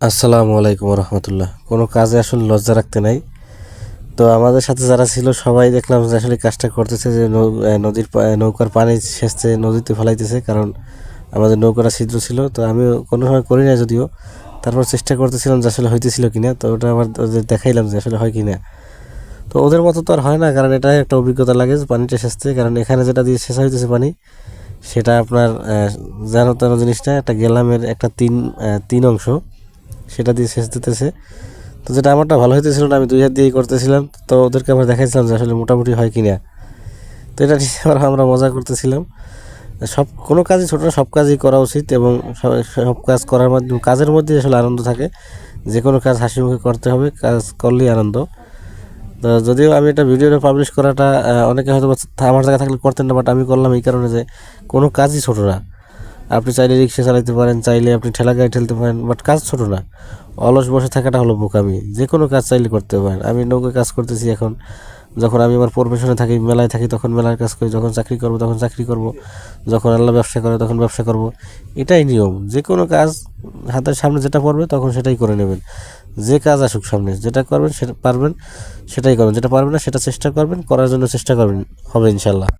আসসালামু আলাইকুম রহমতুল্লাহ। কোনো কাজে আসলে লজ্জা রাখতে নাই। তো আমাদের সাথে যারা ছিল, সবাই দেখলাম যে আসলে কাজটা করতেছে যে নৌ- নদীর নৌকার পানি সেচতে নদীতে ফেলাইতেছে, কারণ আমাদের নৌকাটা ছিদ্র ছিল। তো আমি কোনো সময় করি না যদিও। তারপর চেষ্টা করতেছিলাম যে আসলে হইতেছিল কিনা। তো ওটা ওদের দেখাইলাম যে আসলে হয় কিনা। তো ওদের মতো তো আর হয় না, কারণ এটা একটা অভিজ্ঞতা লাগে যে পানিটা সেচতে। কারণ এখানে যেটা দিয়ে সেচা হইতেছে পানি, সেটা আপনার যেন তেন জিনিসটা একটা গেলামের একটা তিন তিন অংশ। সেটা দিয়ে সেচ দিতেছে। তো যেটা আমারটা ভালো হইতেছিল না, আমি দুই হাত দিয়েই করতেছিলাম। তো ওদেরকে আমরা দেখাইছিলাম যে আসলে মোটামুটি হয় কি না তো এটা নিয়ে আবার আমরা মজা করতেছিলাম। সব, কোনো কাজই ছোটো সব কাজই করা উচিত এবং সব- কাজ করার মাধ্যমে, কাজের মধ্যে আসলে আনন্দ থাকে। যে কোনো কাজ হাসি মুখে করতে হবে, কাজ করলেই আনন্দ। তো যদিও আমি এটা ভিডিওটা পাবলিশ করাটা অনেকে হয়তো আমার জায়গায় থাকলে করতেন না বাট আমি করলাম এই কারণে যে কোনো কাজই ছোটো না। আপনি চাইলে রিক্সা চালাতে পারেন, চাইলে আপনি ঠেলা গাড়ি ঠেলতে পারেন বাট কাজ ছোটো না। অলস বসে থাকাটা হলো বোকামি। যে কোনো কাজ চাইলে করতে পারেন। আমি নৌকা কাজ করতেছি এখন। যখন আমি আমার প্রফেশনে থাকি, মেলায় থাকি, তখন মেলার কাজ করি। যখন চাকরি করব, তখন চাকরি করব। যখন আল্লাহ ব্যবসা করে, তখন ব্যবসা করব। এটাই নিয়ম। যে কোনো কাজ হাতের সামনে যেটা পড়বে, তখন সেটাই করে নেবেন। যে কাজ আসুক সামনে, যেটা করবেন সেটা পারবেন, সেটাই করবেন। যেটা পারবেন না, সেটা চেষ্টা করবেন। করার জন্য চেষ্টা করবেন। হবে ইনশাল্লাহ।